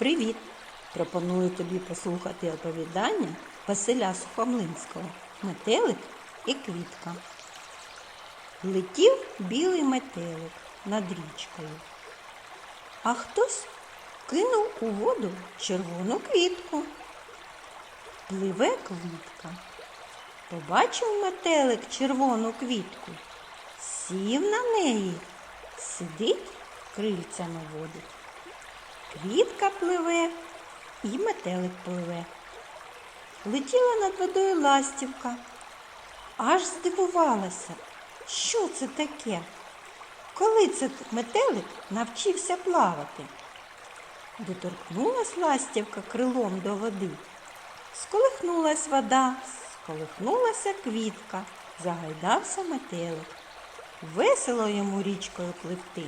Привіт! Пропоную тобі послухати оповідання Василя Сухомлинського Метелик і квітка. Летів білий метелик над річкою, а хтось кинув у воду червону квітку. Пливе квітка. Побачив метелик червону квітку, сів на неї, сидить, крильця наводить. Квітка пливе і метелик пливе. Летіла над водою ластівка, аж здивувалася, що це таке? Коли це метелик навчився плавати? Доторкнулась ластівка крилом до води. Сколихнулась вода, сколихнулася квітка, загайдався метелик. Весело йому річкою пливти.